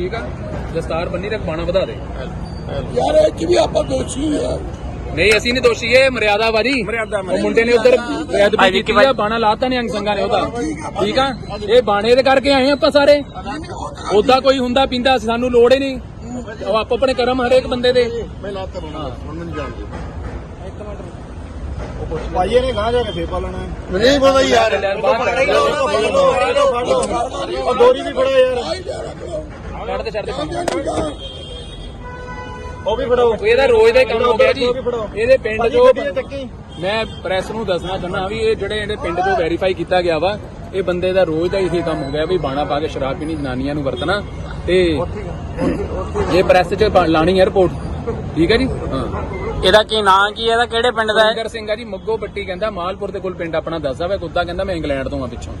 ਠੀਕ ਆ? ਦਸਤਾਰ ਬੰਨੀ ਤੇ ਬਾਣਾ ਵਧਾ ਦੇ। ਯਾਰ ਇਹ ਚ ਵੀ ਆਪਾਂ ਦੋਸ਼ੀ ਆ। ਨਹੀਂ ਅਸੀਂ ਨਹੀਂ ਦੋਸ਼ੀ ਇਹ ਮਰਿਆਦਾ ਵਾਰੀ ਉਹ ਮੁੰਡੇ ਨੇ ਉਧਰ ਬੇਅਦਬੀ ਕੀਤੀ ਆ ਬਾਣਾ ਲਾਤਾ ਨੇ ਅੰਗ ਸੰਗਾ ਨੇ ਉਹਦਾ। ਠੀਕ ਆ ਇਹ ਬਾਣੇ ਦੇ ਕਰਕੇ ਆਏ ਆਪਾਂ ਸਾਰੇ। ਉਦਾਂ ਕੋਈ ਹੁੰਦਾ ਪਿੰਦਾ ਸਾਨੂੰ ਲੋੜ ਹੀ ਨਹੀਂ। ਉਹ ਆਪੋ ਆਪਣੇ ਕਰਮ ਹਰੇਕ ਬੰਦੇ ਦੇ। ਮੈਂ ਲਾਤਾ ਬਣਾ ਹੁਣ ਮੈਨੂੰ ਜਾਣਦੇ ਭਾਈ ਇਹਨੇ ਗਾਂ ਜਾ ਕੇ ਫੇਰ ਪਾਲਣਾ ਨਹੀਂ ਪਤਾ ਯਾਰ। ਉਹ ਦੋਰੀ ਵੀ ਫੜੋ ਯਾਰ। ਛੱਡ ਦੇ ਛੱਡ ਦੇ ਉਹ ਵੀ ਫੜੋ। ਉਹ ਇਹਦਾ ਰੋਜ਼ ਦਾ ਹੀ ਕੰਮ ਹੋ ਗਿਆ ਜੀ। ਇਹਦੇ ਪਿੰਡ ਭਾਜੀ ਜੋ ਗੱਡੀ ਤੇ ਚੱਕੀ। ਮੈਂ ਪ੍ਰੈਸ ਨੂੰ ਦੱਸਣਾ ਚਾਹੁੰਦਾ ਵੀ ਇਹ ਜਿਹੜੇ ਇਹਦੇ ਪਿੰਡ ਤੋਂ ਵੈਰੀਫਾਈ ਕੀਤਾ ਗਿਆ ਵਾ ਇਹ ਬੰਦੇ ਦਾ ਰੋਜ਼ ਦਾ ਇਹੀ ਕੰਮ ਹੋ ਗਿਆ ਵੀ ਬਾਣਾ ਪਾ ਕੇ ਸ਼ਰਾਬ ਪੀਣੀ ਜਨਾਨੀਆਂ ਨੂੰ ਵਰਤਣਾ ਤੇ ਇਹ ਪ੍ਰੈਸ 'ਚ ਲਾਣੀ ਹੈ ਰਿਪੋਰਟ ਠੀਕ ਹੈ ਜੀ? ਹਾਂ। ਇਹਦਾ ਕੀ ਨਾਂ ਕੀ ਹੈ ਇਹਦਾ ਕਿਹੜੇ ਪਿੰਡ ਦਾ ਹੈ? ਸਿੰਘ ਆ ਜੀ ਮੱਗੋ ਬੱਟੀ ਕਹਿੰਦਾ ਮਾਲਪੁਰ ਦੇ ਕੋਲ ਪਿੰਡ ਆਪਣਾ ਦੱਸਦਾ ਵਾ ਕੁੱਤਾ ਕਹਿੰਦਾ ਮੈਂ ਇੰਗਲੈਂਡ ਤੋਂ ਆ ਪਿੱਛੋਂ।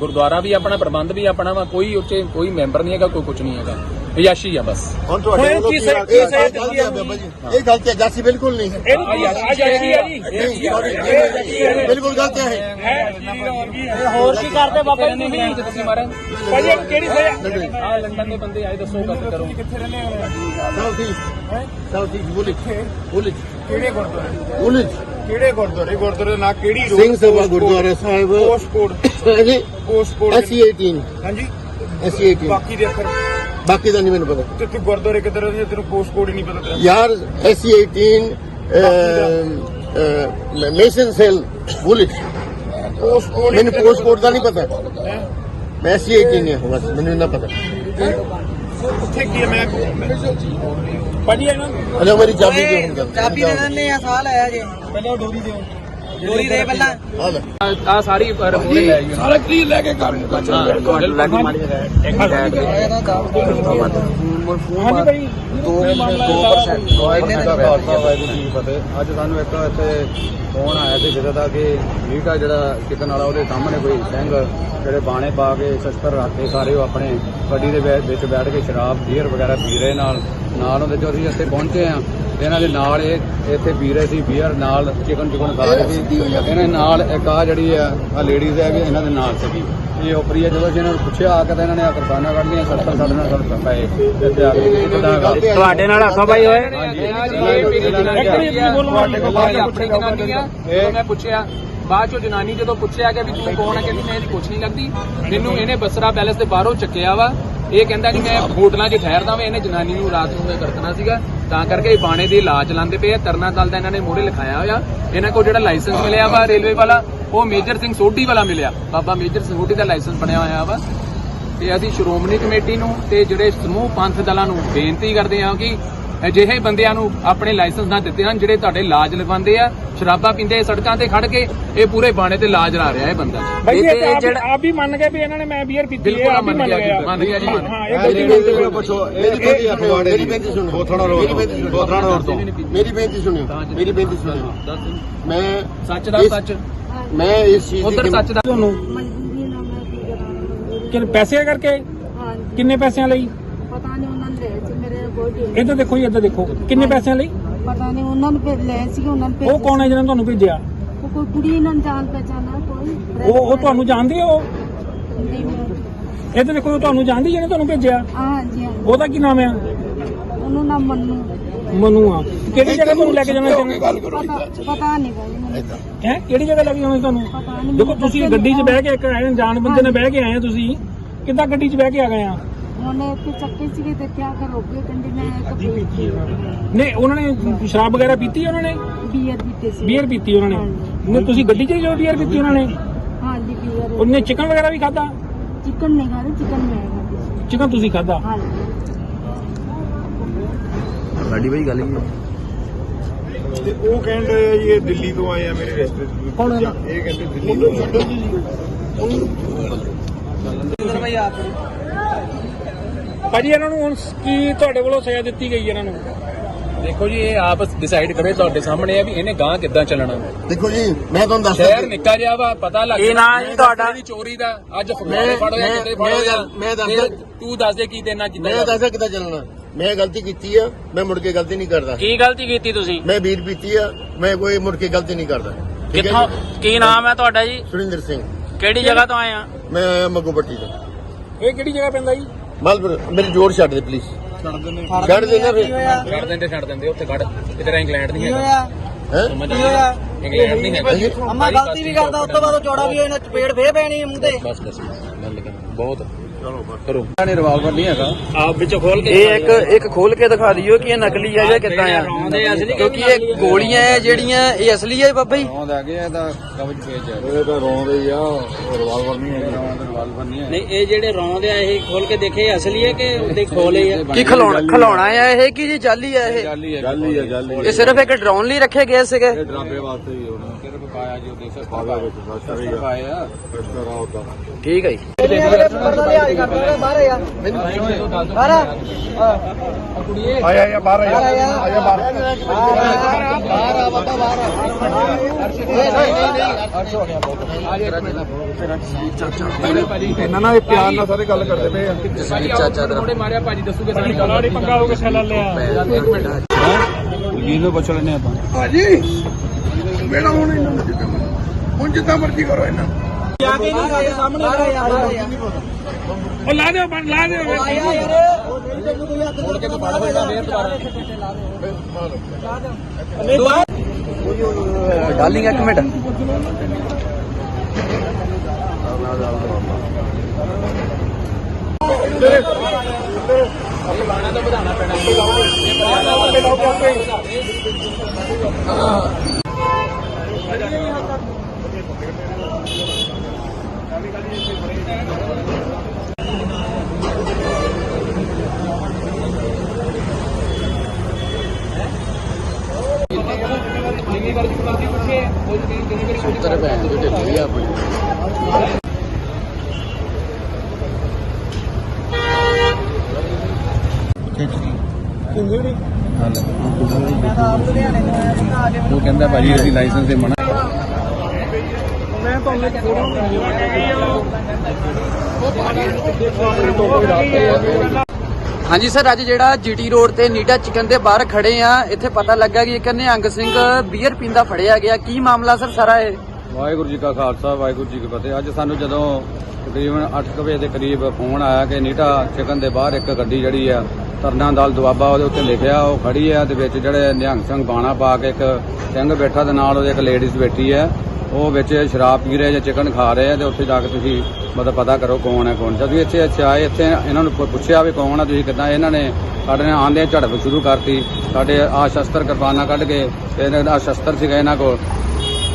ਗੁਰਦੁਆਰਾ ਵੀ ਆਪਣਾ ਪ੍ਰਬੰਧ ਵੀ ਆਪਣਾ ਵਾ ਕੋਈ ਉੱਚੇ ਕੋਈ ਮੈਂਬਰ ਨਹੀਂ ਹੈਗਾ ਕੋਈ ਕੁਝ ਨਹੀਂ ਹੈਗਾ। ਯਾਸ਼ੀ ਆ ਬਸ। ਹੁਣ ਤੁਹਾਡੇ ਵੱਲੋਂ ਕੀ ਇਹ ਗਲਤੀ ਹੈ ਬਾਬਾ ਜੀ ਇਹ ਗਲਤੀ ਹੈ ਜਾਸੀ ਬਿਲਕੁਲ ਨਹੀਂ ਹੈ। ਆ ਯਾਸ਼ੀ ਆ ਜੀ। ਨਹੀਂ, ਤੁਹਾਡੀ- ਬਿਲਕੁਲ ਗਲਤ ਹੈ। ਹੋਰ ਕੀ ਕਰਦੇ ਬਾਬਾ ਜੀ? 'ਚ ਤੁਸੀਂ ਮਾਰੇ ਭਾਜੀ ਕਿਹੜੀ ਸਜ਼ਾ ਆ? ਲੰਡਨ ਦੇ। ਬੰਦੇ ਆਏ ਦੱਸੋ ਗੱਲ ਕਰੋ। South east. ਸਾਊਥ ਈਸਟ ਬੁਲਿਕ ਬੁਲਿਕ ਕਿਹੜੇ ਗੁਰਦੁਆਰੇ? ਬੁਲਿਕ ਕਿਹੜੇ ਗੁਰਦੁਆਰੇ? ਗੁਰਦੁਆਰੇ ਦਾ ਨਾਂ ਕਿਹੜੀ road? Singh Sabha Gurdwara Sahib. Post code. ਹਾਂਜੀ। ਪੋਸਟ ਕੋਡ ਐਸਸੀ 18 ਹਾਂਜੀ। ਐਸਸੀ 18 ਬਾਕੀ ਦੇ ਅੱਖਰ? ਬਾਕੀ ਦਾ ਨਹੀਂ ਮੈਨੂੰ ਪਤਾ। ਤੇ ਤੂੰ ਗੁਰਦੁਆਰੇ ਕਿੱਧਰ ਰਹਿੰਦੀ ਹੈ, ਤੈਨੂੰ ਪੋਸਟ ਕੋਡ ਹੀ ਨਹੀਂ ਪਤਾ ਤੇਰਾ। ਯਾਰ ਐਸਸੀ 18 ਮੇਸ਼ਨ ਸੈਲ ਬੁਲਿਕ ਪੋਸਟ ਕੋਡ ਮੈਨੂੰ ਪੋਸਟ ਕੋਡ ਦਾ ਨਹੀਂ ਪਤਾ। ਮੈਂ ਐਸਸੀ 18 ਹਾਂ ਬਸ ਮੈਨੂੰ ਇੰਨਾ ਪਤਾ। ਉੱਥੇ ਕੀ ਹੈ? ਮੈਂ ਭਾਜੀ ਇਹਨਾਂ ਹਲੇ ਮੇਰੀ ਚਾਬੀ ਦੇ ਹੁਣ ਚਾਬੀ ਦੇ ਦਿੰਦੇ ਆ ਸਾਹ ਲਾਇਆ ਜੇ ਪਹਿਲਾਂ ਡੋਰੀ ਦਿਓ। ਡੋਰੀ ਦੇ ਪਹਿਲਾਂ। ਆ ਲੈ ਆ ਸਾਰੀ ਰਿਪੋਰਟ ਲੈ ਜੀ ਸਾਰਾ ਕੀ ਲੈ ਕੇ। ਅੱਜ ਸਾਨੂੰ ਇੱਕ ਇੱਥੇ ਫੋਨ ਆਇਆ ਸੀ ਜਿਹਦਾ ਦਾ ਕਿ ਮੀਟਾ ਜਿਹੜਾ ਚਿਕਨ ਵਾਲਾ ਉਹਦੇ ਸਾਹਮਣੇ ਕੋਈ ਸਿੰਘ ਜਿਹੜੇ ਬਾਣੇ ਪਾ ਕੇ ਸ਼ਸਤਰ ਰੱਖ ਕੇ ਸਾਰੇ ਉਹ ਆਪਣੇ ਗੱਡੀ ਦੇ ਵਿੱਚ ਬੈਠ ਕੇ ਸ਼ਰਾਬ ਬੀਅਰ ਵਗੈਰਾ ਪੀ ਰਹੇ ਨਾਲ। ਨਾਲ ਉਹਦੇ ਜੋ ਅਸੀਂ ਇੱਥੇ ਪਹੁੰਚੇ ਆ ਇਹਨਾਂ ਦੇ ਨਾਲ ਇਹ ਇੱਥੇ ਪੀ ਰਹੇ ਸੀ ਬੀਅਰ ਨਾਲ ਚਿਕਨ ਚਿਕਨ ਖਾ ਰਹੇ ਸੀ। ਇਹਨਾਂ ਨਾਲ ਇੱਕ ਆ ਜਿਹੜੀ ਆ ਆ ਲੇਡੀਜ਼ ਹੈ ਕਿ ਇਹਨਾਂ ਦੇ ਨਾਲ ਸੀਗੀ। ਇਹ ਉਪਰੀ ਹੈ ਜਦੋਂ ਇਹਨਾਂ ਨੂੰ ਪੁੱਛਿਆ ਆ ਕੇ ਤਾਂ ਇਹਨਾਂ ਨੇ ਆ ਕਿਰਪਾਨਾਂ ਕੱਢ ਲਈਆਂ ਸੱਤਾਂ ਸਾਡੇ ਨਾਲ ਸੱਤਾਂ ਪਏ ਇੱਥੇ ਆ ਕੇ ਕਿੱਦਾਂ ਹੈਗਾ। ਤੁਹਾਡੇ ਨਾਲ ਹੱਥੋਂ ਭਾਈ ਹੋਏ? ਆਪਣੀ ਜਨਾਨੀ ਆ। ਜਦੋਂ ਮੈਂ ਪੁੱਛਿਆ ਬਾਅਦ ਚੋਂ ਜਨਾਨੀ ਜਦੋਂ ਪੁੱਛਿਆ ਕਿ ਵੀ ਤੂੰ ਕੌਣ ਹੈ ਕਹਿੰਦੀ ਮੈਂ ਇਹਦੀ ਕੁਛ ਨਹੀਂ ਲੱਗਦੀ। ਮੈਨੂੰ ਇਹਨੇ ਬਸਰਾ ਪੈਲੇਸ ਦੇ ਬਾਹਰੋਂ ਚੱਕਿਆ ਵਾ ਇਹ ਕਹਿੰਦਾ ਕਿ ਮੈਂ ਹੋਟਲਾਂ 'ਚ ਠਹਿਰਦਾ ਵਾਂ, ਇਹਨੇ ਜਨਾਨੀ ਨੂੰ ਰਾਤ ਨੂੰ ਇਹ ਕਰਤਨਾ ਸੀਗਾ। ਤਾਂ ਕਰਕੇ ਇਹ ਬਾਣੇ ਦੀ ਇਲਾਜ ਲਾਉਂਦੇ ਪਏ ਆ। ਤਰਨਾ ਦਲ ਦਾ ਇਹਨਾਂ ਨੇ ਮੋੜੇ ਲਿਖਾਇਆ ਹੋਇਆ। ਇਹਨਾਂ ਕੋਲ ਜਿਹੜਾ ਲਾਇਸੈਂਸ ਮਿਲਿਆ ਵਾ ਰੇਲਵੇ ਵਾਲਾ, ਉਹ ਮੇਜਰ ਸਿੰਘ ਸੋਢੀ ਵਾਲਾ ਮਿਲਿਆ। ਬਾਬਾ ਮੇਜਰ ਸਿੰਘ ਸੋਢੀ ਦਾ ਲਾਇਸੈਂਸ ਬਣਿਆ ਹੋਇਆ ਵਾ। ਤੇ ਅਸੀਂ ਸ਼੍ਰੋਮਣੀ ਕਮੇਟੀ ਨੂੰ ਤੇ ਜਿਹੜੇ ਸਮੂਹ ਪੰਥ ਦਲਾਂ ਨੂੰ ਬੇਨਤੀ ਕਰਦੇ ਹਾਂ ਕਿ ਅਜਿਹੇ ਬੰਦਿਆਂ ਨੂੰ ਆਪਣੇ ਲਾਇਸੈਂਸ ਨਾ ਦਿੱਤੇ ਹਨ ਜਿਹੜੇ ਤੁਹਾਡੇ ਲਾਜ ਲਗਵਾਉਂਦੇ ਆ ਸ਼ਰਾਬਾਂ ਪੀਂਦੇ ਸੜਕਾਂ ਤੇ ਖੜ ਕੇ ਇਹ ਪੂਰੇ ਬਾਣੇ ਤੇ ਲਾਜ ਲਾ ਰਿਹਾ ਇਹ ਬੰਦਾ। ਭਾਈ ਇਹ ਇਹ ਤੇ ਤਾਂ ਜਿਹੜਾ ਆਪ- ਆਪ ਵੀ ਮੰਨ ਗਏ ਵੀ ਇਹਨਾਂ ਨੇ ਮੈਂ ਬੀਅਰ ਪੀਤੀ ਹੈ ਬਿਲਕੁਲ ਆਪ ਵੀ ਮੰਨ ਗਿਆ ਜੀ ਮੰਨ ਗਿਆ ਜੀ ਮੰਨ ਹਾਂ ਗਿਆ। ਇਹ ਮੇਰੀ ਗਲਤੀ ਬੇਨਤੀ ਸੁਣੋ ਪੁੱਛੋ ਮੇਰੀ ਬੇਨਤੀ ਸੁਣੋ ਮੇਰੀ ਬੇਨਤੀ ਸੁਣੋ। ਬੋਥੜਾ ਰੋਡ ਮੇਰੀ ਬੇਨਤੀ ਸੁਣੋ। ਬੋਥੜਾ ਰੋਡ ਤੋਂ। ਮੇਰੀ ਬੇਨਤੀ ਸੁਣਿਓ। ਮੇਰੀ ਬੇਨਤੀ ਸੁਣਿਓ। ਦੱਸ ਮੈਂ ਸੱਚ ਦਾ ਇਸ- ਸੱਚ। ਮੈਂ ਇਸ ਚੀਜ਼ ਉਧਰ ਦੀ ਸੱਚ ਦਾ ਤੁਹਾਨੂੰ ਮਜਬੂਰੀ ਨਾਲ ਮੈਂ ਕੀ ਕਰਾਂ? ਕਿ ਪੈਸੇ ਕਰਕੇ? ਕਿੰਨੇ ਪੈਸਿਆਂ ਲਈ ਪਤਾ ਨਹੀਂ ਉਹਨਾਂ ਨੇ ਲਏ ਸੀ ਮੇਰੇ ਬੋਡੀ ਇੱਧਰ ਦੇਖੋ ਜੀ ਇੱਧਰ ਦੇਖੋ। ਕਿੰਨੇ ਪੈਸਿਆਂ ਲਈ? ਪਤਾ ਨਹੀਂ ਉਹਨਾਂ ਨੇ ਭੇਜ ਲਏ ਸੀ ਉਹਨਾਂ ਨੇ ਭੇਜੇ ਉਹ ਕੌਣ ਹੈ ਜਿਹਨਾਂ ਨੇ ਤੁਹਾਨੂੰ ਭੇਜਿਆ? ਉਹ ਕੋਈ ਕੁੜੀ ਇਹਨਾਂ ਨੂੰ ਜਾਣ ਪਹਿਚਾਨਾ ਕੋਈ ਉਹ ਉਹ ਤੁਹਾਨੂੰ ਜਾਣਦੀ ਹੈ ਉਹ? ਇੱਧਰ ਦੇਖੋ ਉਹ ਤੁਹਾਨੂੰ ਜਾਣਦੀ ਜਿਹਨੇ ਤੁਹਾਨੂੰ ਭੇਜਿਆ? ਹਾਂਜੀ ਹਾਂਜੀ। ਉਹਦਾ ਕੀ ਨਾਮ ਹੈ ਉਹਨੂੰ ਨਾ ਮੰਨੂ। ਮਨੂ ਆ। ਕਿਹੜੀ ਜਗ੍ਹਾ ਤੁਹਾਨੂੰ ਲੈ ਕੇ ਜਾਣਾ ਚਾਹੁੰਦੇ ਪਤਾ ਨਹੀਂ ਭਾਈ ਮੈਨੂੰ। ਹੈ? ਕਿਹੜੀ ਜਗ੍ਹਾ ਲੈ ਕੇ ਜਾਣਾ ਤੁਹਾਨੂੰ? ਪਤਾ ਨਹੀਂ ਦੇਖੋ ਤੁਸੀਂ ਗੱਡੀ 'ਚ ਬਹਿ ਕੇ ਇੱਕ ਜਾਣ ਬੰਦੇ ਨੇ ਬਹਿ ਕੇ ਆਏ ਆ ਤੁਸੀਂ। ਕਿੱਦਾਂ ਗੱਡੀ 'ਚ ਬਹਿ ਕੇ ਆ ਗਏ ਆ? ਉਹਨੇ ਇੱਥੇ ਚੱਕੇ ਸੀਗੇ ਤੇ ਕਿਆ ਕਰੋਗੇ ਕਹਿੰਦੀ ਮੈਂ ਇੱਕ ਨਹੀਂ ਉਹਨਾਂ ਨੇ ਸ਼ਰਾਬ ਵਗੈਰਾ ਪੀਤੀ ਉਹਨਾਂ ਨੇ? ਬੀਅਰ ਪੀਤੇ ਸੀ। ਬੀਅਰ ਪੀਤੀ ਉਹਨਾਂ ਨੇ। ਨਹੀਂ ਤੁਸੀਂ ਗੱਡੀ 'ਚ ਹੀ ਜੋ ਬੀਅਰ ਪੀਤੀ ਉਹਨਾਂ ਨੇ? ਹਾਂਜੀ ਬੀਅਰ ਉਹਨੇ ਚਿਕਨ ਵਗੈਰਾ ਵੀ ਖਾਦਾ ਚਿਕਨ ਨਹੀਂ ਖਾਦੇ ਚਿਕਨ ਮੈਂ ਖਾਦੀ ਚਿਕਨ ਤੁਸੀਂ ਖਾਦਾ ਹਾਂਜੀ। ਤੇ ਉਹ ਕਹਿੰਦੇ ਆ ਜੀ ਇਹ ਦਿੱਲੀ ਤੋਂ ਆਏ ਆ ਮੇਰੇ ਰਿਸ਼ਤੇ ਕੌਣ ਹੈ? ਇਹ ਕਹਿੰਦੇ ਦਿੱਲੀ ਤੋਂ ਆਏ ਆ। ਭਾਜੀ ਇਹਨਾਂ ਨੂੰ ਹੁਣ ਕੀ ਤੁਹਾਡੇ ਵੱਲੋਂ ਸਜ਼ਾ ਦਿੱਤੀ ਗਈ ਇਹਨਾਂ ਨੂੰ? ਦੇਖੋ ਜੀ ਇਹ ਆਪ ਡਿਸਾਈਡ ਕਰੇ ਤੁਹਾਡੇ ਸਾਹਮਣੇ ਆ ਵੀ ਇਹਨੇ ਗਾਂ ਕਿੱਦਾਂ ਚੱਲਣਾ। ਦੇਖੋ ਜੀ ਮੈਂ ਤੁਹਾਨੂੰ ਦੱਸਦਾ ਸ਼ਹਿਰ ਨਿੱਕਾ ਜਿਹਾ ਵਾ ਪਤਾ ਲੱਗ ਕੀ ਨਾਂ ਜੀ ਤੁਹਾਡਾ? ਦੀ ਚੋਰੀ ਦਾ ਅੱਜ ਫਗਵਾੜੇ ਮੈਂ- ਫੜ ਮੈਂ- ਕਿਤੇ ਫੜ ਮੈਂ ਦੱਸ- ਮੈਂ ਦੱਸਦਾ- ਤੂੰ ਦੱਸ ਦੇ ਕੀ ਦੇਣਾ ਮੈਂ ਜਿੱਦਾਂ ਦੱਸਦਾ ਕਿੱਦਾਂ ਚੱਲਣਾ। ਮੈਂ ਗਲਤੀ ਕੀਤੀ ਆ ਮੈਂ ਮੁੜ ਕੇ ਗਲਤੀ ਨਹੀਂ ਕਰਦਾ। ਕੀ ਗਲਤੀ ਕੀਤੀ ਤੁਸੀਂ? ਮੈਂ ਵੀਰ ਪੀਤੀ ਆ ਮੈਂ ਕੋਈ ਮੁੜ ਕੇ ਗਲਤੀ ਨਹੀਂ ਕਰਦਾ। ਠੀਕ ਹੈ ਕਿੱਥੋਂ ਜੀ ਕੀ ਨਾਮ ਹੈ ਤੁਹਾਡਾ ਜੀ? ਸੁਰਿੰਦਰ ਸਿੰਘ। ਕਿਹੜੀ ਜਗ੍ਹਾ ਤੋਂ ਆਏ ਆ? ਮੈਂ ਆਇਆ ਮੱਗੂ ਪੱਟੀ ਤੋਂ। ਇਹ ਕਿਹੜੀ ਜਗ੍ਹਾ ਪੈਂਦਾ ਜੀ? ਮਲ ਮੇਰੀ ਜੋੜ ਛੱਡ ਦੇ ਪਲੀਜ਼ ਛੱਡ ਦੇ ਨਾ। ਫਿਰ। ਛੱਡ ਦਿੰਦੇ ਛੱਡ ਦਿੰਦੇ ਉੱਥੇ ਇਹ ਤੇਰਾ ਇੰਗਲੈਂਡ ਨਹੀਂ ਹੈਗਾ। ਹੈ? ਇੰਗਲੈਂਡ ਨਹੀਂ ਹੈਗਾ। ਅੰਮਾ ਗਲਤੀ ਵੀ ਕਰਦਾ ਉਸ ਤੋਂ ਬਾਅਦ ਉਹ ਚੌੜਾ ਵੀ ਹੋਇਆ ਨਾ ਚਪੇੜ ਫੇਰ ਪੈਣੀ ਹੈ ਮੂੰਹ ਤੇ। ਬਸ ਬਸ ਗੱਲ ਕਰ। ਬਹੁਤ। ਕਰੋ ਨਹੀਂ ਰਿਵਾਲਵਰ ਨਹੀਂ ਹੈਗਾ। ਆਪ ਵਿੱਚੋਂ ਖੋਲ ਕੇ ਇਹ ਇੱਕ ਇੱਕ ਖੋਲ ਕੇ ਦਿਖਾ ਦਿਓ ਕਿ ਇਹ ਨਕਲੀ ਹੈ ਜਾਂ ਕਿੱਦਾਂ ਆ। ਕਿਉਂਕਿ ਇਹ ਗੋਲੀਆਂ ਹੈ ਜਿਹੜੀਆਂ ਇਹ ਅਸਲੀ ਹੈ ਬਾਬਾ ਜੀ? ਰੌਂਦ ਹੈਗੇ ਆ ਇਹਦਾ ਕਵਚ ਪੇਜ ਹੈ ਇਹ ਤਾਂ ਰੌਂਦ ਹੀ ਆ ਰਿਵਾਲਵਰ ਨਹੀਂ ਹੈਗਾ। ਰੌਂਦ ਰਿਵਾਲਵਰ ਨਹੀਂ ਹੈ ਨਹੀਂ ਇਹ ਜਿਹੜੇ ਰੌਂਦ ਆ ਇਹ ਖੋਲ ਕੇ ਦੇਖੇ ਅਸਲੀ ਹੈ ਕਿ ਉਹਦੇ ਖੋਲੇ ਆ? ਕੀ ਖਿਲਾਉਣਾ ਖਿਲਾਉਣਾ ਆ ਇਹ ਕਿ ਜੀ ਜਾਲੀ ਆ ਇਹ? ਜਾਲੀ ਹੈ ਗੱਲ ਹੀ ਆ ਹੀ ਇਹ ਸਿਰਫ ਇੱਕ ਡਰਾਉਣ ਲਈ ਰੱਖੇ ਗਏ ਸੀਗੇ? ਇਹ ਡਰਾਬੇ ਵਾਸਤੇ ਹੀ ਹੋਣਾ ਸਿਰਫ ਪਾਇਆ ਜੀ ਦੇਖ ਸਕਦਾ ਆਗਾ ਵਿੱਚ ਆ। ਆ ਠੀਕ ਹੈ ਜੀ। ਆਇਆ ਆਇਆ ਬਾਹਰ ਆਇਆ ਆਇਆ ਬਾਹਰ ਇਹਨਾਂ ਨਾਲ ਇਹ ਪਿਆਰ ਨਾਲ ਸਾਰੇ ਗੱਲ ਕਰਦੇ ਪਏ ਆ। ਚਾਚਾ ਥੋੜੇ ਮਾਰਿਆ ਭਾਜੀ ਦੱਸੂਗੇ ਸਾਡੀ ਗੱਲ। ਲਾੜੀ ਪੰਗਾ ਹੋ ਕੇ ਛੱਲਾ ਲਿਆ ਇੱਕ ਮਿੰਟ ਜੀ ਨੂੰ ਪੁੱਛ ਲੈਣੇ ਆਪਾਂ। ਉਹ ਲਾ ਦਿਓ ਬਣ ਲਾ ਦਿਓ ਡਾਲਿੰਗ ਇੱਕ ਮਿੰਟ ਜਿੰਨੀ ਵਾਰ ਜੁਗਤਾਦੀ ਪੁੱਛੇ ਉਹ ਜਿੰਨੀ ਵਾਰੀ ਢਿੱਲੀ ਆ ਆਪਣੀ ਉਹ ਕਹਿੰਦਾ ਭਾਜੀ ਅਸੀਂ ਲਾਇਸੈਂਸ ਦੇ ਮਨਾ ਮੈਂ ਤੁਹਾਨੂੰ ਇੱਕ ਫੋਟੋ ਹਾਂਜੀ ਸਰ, ਅੱਜ ਜਿਹੜਾ ਜੀਟੀ ਰੋਡ ਤੇ ਨੀਟਾ ਚਿਕਨ ਦੇ ਬਾਹਰ ਖੜੇ ਆ, ਇੱਥੇ ਪਤਾ ਲੱਗਾ ਕਿ ਇੱਕ ਨਿਹੰਗ ਸਿੰਘ ਬੀਅਰ ਪੀਂਦਾ ਫੜਿਆ ਗਿਆ। ਕੀ ਮਾਮਲਾ ਸਰ ਸਾਰਾ ਇਹ? ਵਾਹਿਗੁਰੂ ਜੀ ਕਾ ਖਾਲਸਾ, ਵਾਹਿਗੁਰੂ ਜੀ ਕੀ ਫਤਿਹ। ਅੱਜ ਸਾਨੂੰ ਜਦੋਂ ਤਕਰੀਬਨ 8 ਵਜੇ ਦੇ ਕਰੀਬ ਫੋਨ ਆਇਆ ਕਿ ਨੀਟਾ ਚਿਕਨ ਦੇ ਬਾਹਰ ਇੱਕ ਗੱਡੀ ਜਿਹੜੀ ਆ ਤਰਨਾ ਦਲ ਦੁਆਬਾ ਉਹਦੇ ਉੱਤੇ ਲਿਖਿਆ, ਉਹ ਖੜੀ ਆ ਦੇ ਵਿੱਚ ਜਿਹੜੇ ਨਿਹੰਗ ਸਿੰਘ ਬਾਣਾ ਪਾ ਕੇ ਇੱਕ ਸਿੰਘ ਬੈਠਾ ਦੇ ਨਾਲ ਉਹਦੇ ਇੱਕ ਲੇਡੀਜ਼ ਬੈਠੀ ਹੈ। ਉਹ ਵਿੱਚ ਸ਼ਰਾਬ ਪੀ ਰਹੇ ਜਾਂ ਚਿਕਨ ਖਾ ਰਹੇ ਆ ਤੇ ਉੱਥੇ ਜਾ ਕੇ ਤੁਸੀਂ ਮਤਲਬ ਪਤਾ ਕਰੋ ਕੌਣ ਹੈ, ਕੌਣ ਜਦੋਂ ਇੱਥੇ ਇੱਥੇ ਆਏ, ਇੱਥੇ ਇਹਨਾਂ ਨੂੰ ਪੁੱਛਿਆ ਵੀ ਕੌਣ ਆ, ਤੁਸੀਂ ਕਿੱਦਾਂ ਇਹਨਾਂ ਨੇ ਸਾਡੇ ਨਾਲ ਆਂਦੇ ਝੜਪ ਸ਼ੁਰੂ ਕਰਤੀ। ਸਾਡੇ ਆ ਸ਼ਸਤਰ ਕਿਰਪਾਨਾਂ ਕੱਢ ਕੇ ਤੇ ਇਹਨਾਂ ਦਾ ਸ਼ਸਤਰ ਸੀਗਾ ਇਹਨਾਂ ਕੋਲ।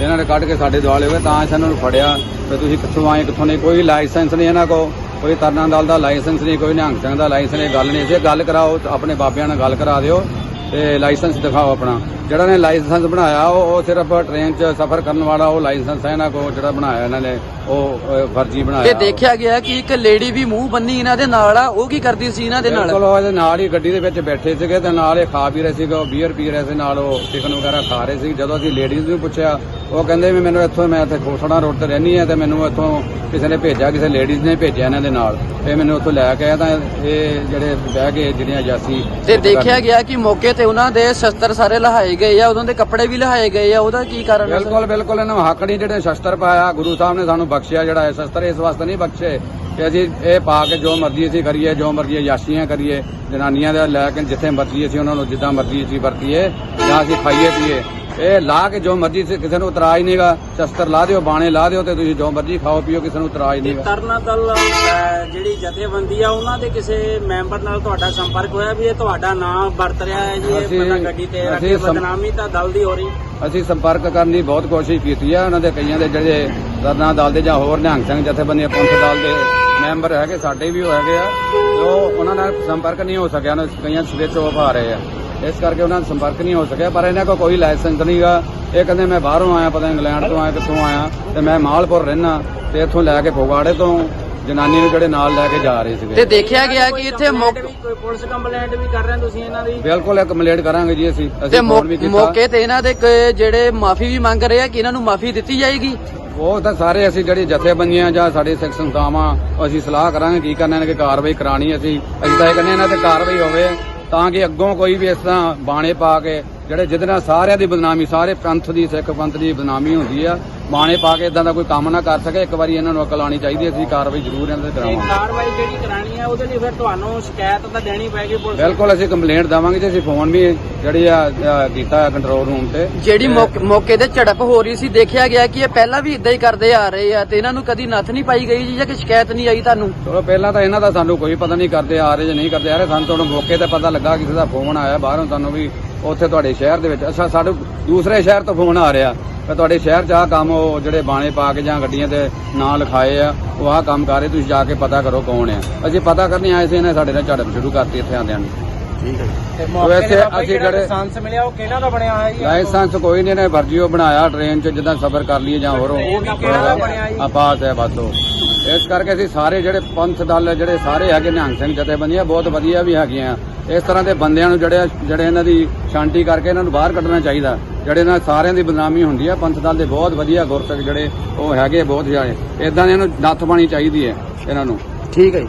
ਇਹਨਾਂ ਨੇ ਕੱਢ ਕੇ ਸਾਡੇ ਦੁਆਲੇ ਹੋਏ, ਤਾਂ ਅਸੀਂ ਇਹਨਾਂ ਨੂੰ ਫੜਿਆ। ਤੇ ਤੁਸੀਂ ਕਿੱਥੋਂ ਆਏ, ਕਿੱਥੋਂ ਨਹੀਂ? ਕੋਈ ਲਾਇਸੈਂਸ ਨਹੀਂ ਇਹਨਾਂ ਕੋਲ। ਕੋਈ ਤਰਨਾ ਦਲ ਦਾ ਲਾਇਸੈਂਸ ਨਹੀਂ, ਕੋਈ ਨਿਹੰਗ ਸਿੰਘ ਦਾ ਲਾਇਸੈਂਸ ਨਹੀਂ। ਗੱਲ ਨਹੀਂ, ਜੇ ਗੱਲ ਕਰਾਓ ਆਪਣੇ ਬਾਬਿਆਂ ਨਾਲ ਗੱਲ ਕਰਾ ਦਿਓ। ਤੇ ਲਾਇਸੈਂਸ ਦਿਖਾਓ ਆਪਣਾ। ਜਿਹੜਾ ਨੇ ਲਾਇਸੈਂਸ ਬਣਾਇਆ ਉਹ ਸਿਰਫ ਟ੍ਰੇਨ 'ਚ ਸਫ਼ਰ ਕਰਨ ਵਾਲਾ ਉਹ ਲਾਇਸੈਂਸ ਹੈ ਇਹਨਾਂ ਕੋ ਜਿਹੜਾ ਬਣਾਇਆ ਇਹਨਾਂ ਨੇ ਉਹ ਫਰਜ਼ੀ ਤੇ ਬਣਾਇਆ ਦੇਖਿਆ ਗਿਆ ਕਿ ਇੱਕ ਲੇਡੀ ਵੀ ਮੂੰਹ ਬੰਨੀ ਇਹਨਾਂ ਦੇ ਨਾਲ ਆ ਉਹ ਕੀ ਕਰਦੀ ਸੀ ਇਹਨਾਂ ਦੇ ਬਿਲਕੁਲ ਨਾਲ ਉਹ ਇਹਦੇ ਨਾਲ ਹੀ ਗੱਡੀ ਦੇ ਵਿੱਚ ਬੈਠੇ ਸੀਗੇ ਤੇ ਨਾਲ ਇਹ ਖਾ ਪੀ ਰਹੇ ਸੀਗੇ ਉਹ ਬੀਅਰ ਪੀ ਰਹੇ ਸੀ ਨਾਲ ਉਹ ਚਿਕਨ ਵਗੈਰਾ ਖਾ ਰਹੇ ਸੀ। ਜਦੋਂ ਅਸੀਂ ਲੇਡੀਜ਼ ਨੂੰ ਪੁੱਛਿਆ ਉਹ ਕਹਿੰਦੇ ਵੀ ਮੈਨੂੰ ਇੱਥੋਂ ਮੈਂ ਇੱਥੇ ਖੋਸੜਾ ਰੋਡ ਤੇ ਰਹਿੰਦੀ ਆ ਤੇ ਮੈਨੂੰ ਇੱਥੋਂ ਕਿਸੇ ਨੇ ਭੇਜਿਆ ਕਿਸੇ ਲੇਡੀਜ਼ ਨੇ ਭੇਜਿਆ ਇਹਨਾਂ ਦੇ ਨਾਲ। ਇਹ ਮੈਨੂੰ ਉੱਥੋਂ ਲੈ ਕੇ ਆਇਆ ਤਾਂ ਇਹ ਜਿਹੜੇ ਬਹਿ ਕੇ ਜਿਹੜੀਆਂ ਜਾਸੀ ਤੇ ਦੇਖਿਆ ਗਿਆ ਕਿ ਮੌਕੇ ਤੇ ਉਹਨਾਂ ਦੇ ਸ਼ਸਤਰ ਸਾਰੇ ਲਹਾਏ ਗਏ ਆ, ਉਹਨਾਂ ਦੇ ਕੱਪੜੇ ਵੀ ਲਹਾਏ ਗਏ ਆ, ਉਹਦਾ ਕੀ ਕਾਰਨ ਹੈ ਸਰ? ਬਿਲਕੁਲ ਬਿਲਕੁਲ, ਇਹਨਾਂ ਨੂੰ ਹੱਕ ਨਹੀਂ ਜਿਹੜੇ ਸ਼ਸਤਰ ਪਾਇਆ, ਗੁਰੂ ਸਾਹਿਬ ਨੇ ਸਾਨੂੰ ਬਖਸ਼ਿਆ ਜਿਹੜਾ ਇਹ ਸ਼ਸਤਰ, ਇਸ ਵਾਸਤੇ ਨਹੀਂ ਬਖਸ਼ੇ ਕਿ ਅਸੀਂ ਇਹ ਪਾ ਕੇ ਜੋ ਮਰਜ਼ੀ ਅਸੀਂ ਕਰੀਏ, ਜੋ ਮਰਜ਼ੀ ਯਾਸ਼ੀਆਂ ਕਰੀਏ, ਜਨਾਨੀਆਂ ਦਾ ਲੈ ਕੇ ਜਿੱਥੇ ਮਰਜ਼ੀ ਅਸੀਂ ਉਹਨਾਂ ਨੂੰ ਜਿੱਦਾਂ ਮਰਜ਼ੀ ਅਸੀਂ ਵਰਤੀਏ, ਜਾਂ ਅਸੀਂ ਖਾਈਏ, ਪੀਏ ਇਹ ਲਾ ਕੇ ਜੋ ਮਰਜ਼ੀ ਕਿਸੇ ਨੂੰ ਇਤਰਾਜ਼ ਨਹੀਂਗਾ ਸ਼ਸਤਰ ਲਾ ਦਿਓ ਬਾਣੇ ਲਾ ਦਿਓ ਤੇ ਤੁਸੀਂ ਜੋ ਮਰਜ਼ੀ ਖਾਓ ਪੀਓ ਕਿਸੇ ਨੂੰ ਇਤਰਾਜ਼ ਨਹੀਂਗਾ ਤਰਨਾ ਦਲ ਜਿਹੜੀ ਜਥੇਬੰਦੀ ਆ ਉਹਨਾਂ ਦੇ ਕਿਸੇ ਮੈਂਬਰ ਨਾਲ ਤੁਹਾਡਾ ਸੰਪਰਕ ਹੋਇਆ ਵੀ ਇਹ ਤੁਹਾਡਾ ਨਾਮ ਵਰਤ ਰਿਹਾ ਹੈ ਜੀ ਇਹ ਬੰਦਾ ਗੱਡੀ ਤੇ ਰੱਖ ਕੇ ਬਦਨਾਮੀ ਤਾਂ ਦਲ ਦੀ ਹੋ ਰਹੀ। ਅਸੀਂ ਸੰਪਰਕ ਕਰਨ ਦੀ ਬਹੁਤ ਕੋਸ਼ਿਸ਼ ਕੀਤੀ ਹੈ ਉਹਨਾਂ ਦੇ ਕਈਆਂ ਦੇ ਜਿਹੜੇ ਰਤਨਾ ਦਲ ਦੇ ਜਾਂ ਹੋਰ ਨਿਹੰਗ ਸਿੰਘ ਜਥੇਬੰਦੀਆਂ ਪੰਥ ਦਲ ਦੇ ਮੈਂਬਰ ਹੈਗੇ ਸਾਡੇ ਵੀ ਹੈਗੇ ਆ ਉਹ ਉਹਨਾਂ ਨਾਲ ਸੰਪਰਕ ਨਹੀਂ ਹੋ ਸਕਿਆ ਉਹਨਾਂ ਕਈਆਂ ਸਵਿਚ ਆਫ ਆ ਰਹੇ ਆ। ਇਸ ਕਰਕੇ ਉਹਨਾਂ ਨਾਲ ਸੰਪਰਕ ਨਹੀਂ ਹੋ ਸਕਿਆ ਪਰ ਇਹਨਾਂ ਕੋਲ ਕੋਈ ਲਾਇਸੈਂਸ ਨਹੀਂਗਾ ਇਹ ਕਹਿੰਦੇ ਮੈਂ ਬਾਹਰੋਂ ਆਇਆ ਪਤਾ ਇੰਗਲੈਂਡ ਤੋਂ ਆਇਆ ਕਿੱਥੋਂ ਆਇਆ ਤੇ ਮੈਂ ਮਾਲਪੁਰ ਰਹਿਣਾ ਤੇ ਇੱਥੋਂ ਲੈ ਕੇ ਫਗਵਾੜੇ ਤੋਂ ਜਨਾਨੀ ਨੂੰ ਜਿਹੜੇ ਨਾਲ ਲੈ ਕੇ ਜਾ ਰਹੇ ਤੇ ਸੀਗੇ ਦੇਖਿਆ ਗਿਆ ਕਿ ਇੱਥੇ ਮੌਕੇ ਕੋਈ ਪੁਲਿਸ ਕੰਪਲੇਂਟ ਵੀ ਕਰ ਰਹੇ ਹੋ ਤੁਸੀਂ ਇਹਨਾਂ ਦੀ? ਬਿਲਕੁਲ ਇੱਕ ਕੰਪਲੇਂਟ ਕਰਾਂਗੇ ਜੀ ਅਸੀਂ। ਤੇ ਅਸੀਂ ਫੋਨ ਵੀ ਕੀਤਾ। ਮੌਕੇ ਤੇ ਇਹਨਾਂ ਦੇ ਜਿਹੜੇ ਮਾਫੀ ਵੀ ਮੰਗ ਰਹੇ ਆ ਕਿ ਇਹਨਾਂ ਨੂੰ ਮਾਫੀ ਦਿੱਤੀ ਜਾਏਗੀ? ਉਹ ਤਾਂ ਸਾਰੇ ਅਸੀਂ ਜਿਹੜੀ ਜਥੇਬੰਦੀਆਂ ਜਾਂ ਸਾਡੇ ਸਿੱਖ ਸੰਸਥਾਵਾਂ ਅਸੀਂ ਸਲਾਹ ਕਰਾਂਗੇ ਕੀ ਕਰਨਾ ਇਹਨਾਂ ਕਿ ਕਾਰਵਾਈ ਕਰਾਣੀ ਅਸੀਂ। ਅਸੀਂ ਤਾਂ ਇਹ ਕਹਿੰਦੇ ਇਹਨਾਂ ਤੇ ਕਾਰਵਾਈ ਹੋਵੇ। ਤਾਂ ਕਿ ਅੱਗੋਂ ਕੋਈ ਵੀ ਇਸ ਤਰ੍ਹਾਂ ਬਾਣੇ ਪਾ ਕੇ, ਜਿਹੜੇ ਜਿਹਦੇ ਨਾਲ ਸਾਰਿਆਂ ਦੀ ਬਦਨਾਮੀ, ਸਾਰੇ ਪੰਥ ਦੀ, ਸਿੱਖ ਪੰਥ ਦੀ ਬਦਨਾਮੀ ਹੁੰਦੀ ਆ ਬਾਣੇ ਪਾ ਕੇ ਇਦਾਂ ਦਾ ਕੋਈ ਕੰਮ ਨਾ ਕਰ ਸਕੇ ਇੱਕ ਵਾਰੀ ਇਹਨਾਂ ਨੂੰ ਅਕਲ ਆਉਣੀ ਚਾਹੀਦੀ ਹੈ ਅਸੀਂ ਕਾਰਵਾਈ ਜ਼ਰੂਰ ਇਹਨਾਂ ਤੇ ਤੇ ਕਰਾਵਾਂਗੇ ਕਾਰਵਾਈ ਜਿਹੜੀ ਕਰਾਣੀ ਹੈ ਉਹਦੇ ਲਈ ਫਿਰ ਤੁਹਾਨੂੰ ਸ਼ਿਕਾਇਤ ਤਾਂ ਦੇਣੀ ਪਏਗੀ ਪੁਲਿਸ ਨੂੰ। ਬਿਲਕੁਲ ਅਸੀਂ ਕੰਪਲੇਂਟ ਦੇਵਾਂਗੇ ਤੇ ਅਸੀਂ ਫੋਨ ਵੀ ਜਿਹੜੀ ਆ ਕੀਤਾ ਕੰਟਰੋਲ ਰੂਮ ਤੇ। ਜਿਹੜੀ ਤੇ ਮੌਕੇ- ਮੌਕੇ ਤੇ ਝੜਪ ਹੋ ਰਹੀ ਸੀ ਦੇਖਿਆ ਗਿਆ ਕਿ ਇਹ ਪਹਿਲਾਂ ਵੀ ਇਦਾਂ ਹੀ ਕਰਦੇ ਆ ਰਹੇ ਆ ਤੇ ਇਹਨਾਂ ਨੂੰ ਕਦੀ ਨੱਥ ਨਹੀਂ ਪਾਈ ਗਈ ਜੀ ਜਾਂ ਕਿ ਸ਼ਿਕਾਇਤ ਨਹੀਂ ਆਈ ਤੁਹਾਨੂੰ? ਚਲੋ ਪਹਿਲਾਂ ਤਾਂ ਇਹਨਾਂ ਦਾ ਸਾਨੂੰ ਕੋਈ ਪਤਾ ਨਹੀਂ ਕਰਦੇ ਆ ਰਹੇ ਜਾਂ ਨਹੀਂ ਕਰਦੇ ਆ ਰਹੇ ਸਾਨੂੰ ਤੁਹਾਨੂੰ ਮੌਕੇ ਤੇ ਪਤਾ ਲੱਗਾ ਕਿਸੇ ਦਾ ਫੋਨ ਆਇਆ ਬਾਹਰੋਂ ਤੁਹਾਨੂੰ ਵੀ ਉੱਥੇ ਤੁਹਾਡੇ ਸ਼ਹਿਰ ਦੇ ਵਿੱਚ। ਅੱਛਾ ਸਾਡੇ ਦੂਸਰੇ ਸ਼ਹਿਰ ਤੋਂ ਫੋਨ ਆ ਰਿਹਾ। ਕਿ ਤੁਹਾਡੇ ਸ਼ਹਿਰ 'ਚ ਆਹ ਕੰਮ ਉਹ ਜਿਹੜੇ ਬਾਣੇ ਪਾ ਕੇ ਜਾਂ ਗੱਡੀਆਂ ਦੇ ਨਾਂ ਲਿਖਾਏ ਆ ਉਹ ਆਹ ਕੰਮ ਕਰ ਰਹੇ ਤੁਸੀਂ ਜਾ ਕੇ ਪਤਾ ਕਰੋ ਕੌਣ ਆ। ਅਸੀਂ ਪਤਾ ਕਰਨੀ ਆਏ ਸੀ ਇਹਨੇ ਸਾਡੇ ਨਾਲ ਝੜਪ ਸ਼ੁਰੂ ਕਰਤੀ ਇੱਥੇ ਆਂਦਿਆਂ ਨੂੰ। ਤੇ ਵੈਸੇ ਅਸੀਂ ਜਿਹੜੇ ਲਾਇਸੈਂਸ ਮਿਲਿਆ ਉਹ ਕਿਹਨਾਂ ਦਾ ਬਣਿਆ ਹੋਇਆ ਜੀ? ਲਾਇਸੈਂਸ ਕੋਈ ਨਹੀਂ ਨੇ ਵਰਜੀਓ ਬਣਾਇਆ ਟ੍ਰੇਨ 'ਚ ਜਿੱਦਾਂ ਸਫ਼ਰ ਕਰ ਲਈਏ ਜਾਂ ਹੋਰ ਉਹ ਵੀ ਕਿਹੜਾ ਦਾ ਬਣਿਆ ਜੀ? ਆ ਪਾਸ ਹੈ ਬਸ ਉਹ। ਇਸ ਕਰਕੇ ਅਸੀਂ ਸਾਰੇ ਜਿਹੜੇ ਪੰਥ ਦਲ, ਜਿਹੜੇ ਸਾਰੇ ਹੈਗੇ ਨਿਹੰਗ ਸਿੰਘ ਜਥੇਬੰਦੀਆਂ, ਬਹੁਤ ਵਧੀਆ ਵੀ ਹੈਗੀਆਂ। ਇਸ ਤਰ੍ਹਾਂ ਦੇ ਬੰਦਿਆਂ ਨੂੰ ਜਿਹੜੇ ਜਿਹੜੇ ਇਹਨਾਂ ਦੀ ਸ਼ਾਂਤੀ ਕਰਕੇ ਇਹਨਾਂ ਨੂੰ ਬਾਹਰ ਕੱਢਣਾ ਚਾਹੀਦਾ। ਜਿਹੜੇ ਨਾਲ ਸਾਰਿਆਂ ਦੀ ਬਦਨਾਮੀ ਹੁੰਦੀ ਹੈ ਪੰਥ ਦਲ ਦੇ ਬਹੁਤ ਵਧੀਆ ਗੁਰਸਿੱਖ ਜਿਹੜੇ ਉਹ ਹੈਗੇ, ਬਹੁਤ ਜ਼ਿਆਦਾ। ਇਦਾਂ ਦੇ ਇਹਨੂੰ ਨੱਥ ਪਾਣੀ ਚਾਹੀਦੀ ਹੈ, ਇਹਨਾਂ ਨੂੰ। ਠੀਕ ਹੈ ਜੀ।